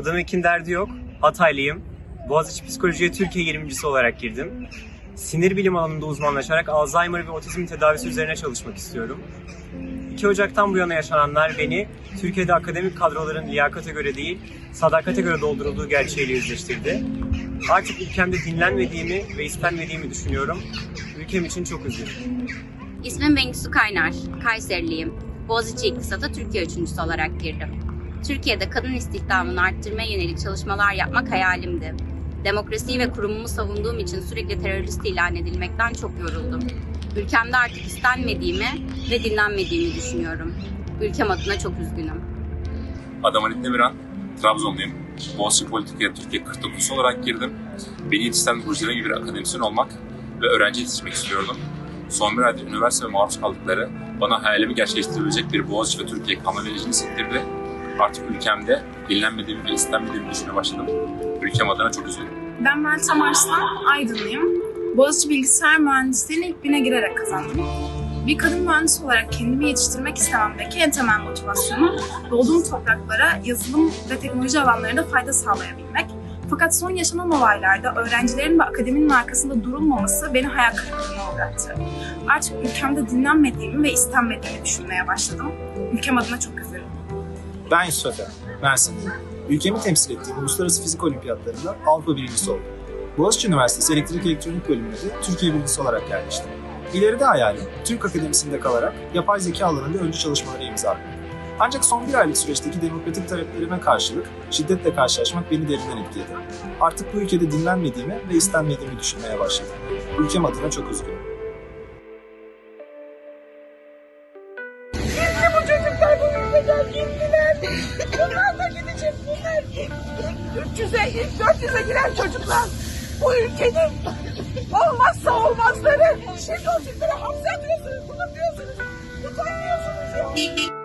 Adım Ekin derdi yok. Hataylıyım. Boğaziçi Psikoloji'ye Türkiye 20.si olarak girdim. Sinir bilim alanında uzmanlaşarak Alzheimer ve otizm tedavisi üzerine çalışmak istiyorum. 2 Ocak'tan bu yana yaşananlar beni Türkiye'de akademik kadroların liyakata göre değil, sadakate göre doldurulduğu gerçeğiyle yüzleştirdi. Artık ülkemde dinlenmediğimi ve istenmediğimi düşünüyorum. Ülkem için çok üzgünüm. İsmim Bengisu Kaynar, Kayseriliyim. Boğaziçi İktisat'a Türkiye üçüncüsü olarak girdim. Türkiye'de kadın istihdamını arttırmaya yönelik çalışmalar yapmak hayalimdi. Demokrasiyi ve kurumumu savunduğum için sürekli terörist ilan edilmekten çok yoruldum. Ülkemde artık istenmediğimi ve dinlenmediğimi düşünüyorum. Ülkem adına çok üzgünüm. Adım Halit Demirhan, Trabzonluyum. Boğaziçi Politika'ya Türkiye 49 olarak girdim. Beni yetiştiren projelerin gibi bir akademisyen olmak ve öğrenci yetiştirmek istiyordum. Son bir aydır üniversite ve maruz kaldıkları bana hayalimi gerçekleştirebilecek bir Boğaziçi ve Türkiye kalma verici hissettirdi. Artık ülkemde dinlenmediğimi ve istenmediğimi düşünmeye başladım. Ülkem adına çok üzüldüm. Ben Meltem Arslan, Aydınlıyım. Boğaziçi Bilgisayar Mühendisliği'ne ilk bine girerek kazandım. Bir kadın mühendis olarak kendimi yetiştirmek istememdeki en temel motivasyonum doğduğum topraklara yazılım ve teknoloji alanlarında fayda sağlayabilmek. Fakat son yaşanan olaylarda öğrencilerin ve akademinin arkasında durulmaması beni hayal kırıklığına uğrattı. Artık ülkemde dinlenmediğimi ve istenmediğimi düşünmeye başladım. Ülkem adına çok üzüldüm. Ben Yusuf Efe, Mersin'deyim. Ülkemi temsil ettiğim uluslararası fizik olimpiyatlarında Avrupa birincisi oldum. Boğaziçi Üniversitesi Elektrik Elektronik bölümünde Türkiye birincisi olarak yerleştim. İleride hayalim Türk Akademisi'nde kalarak yapay zeka alanında öncü çalışmalara imza. Ancak son bir aylık süreçteki demokratik taleplerime karşılık şiddetle karşılaşmak beni derinden etkiledi. Artık bu ülkede dinlenmediğimi ve istenmediğimi düşünmeye başladım. Ülkem adına çok üzgünüm. Gitti bu çocuklar gittiler. Bunlar da gidecek bunlar. 300'e ilk 400'e giren çocuklar. Bu ülkenin olmazsa olmazları. Şimdi o çocukları hapse atıyorsunuz. Bunu diyorsunuz. Utanmıyorsunuz ya.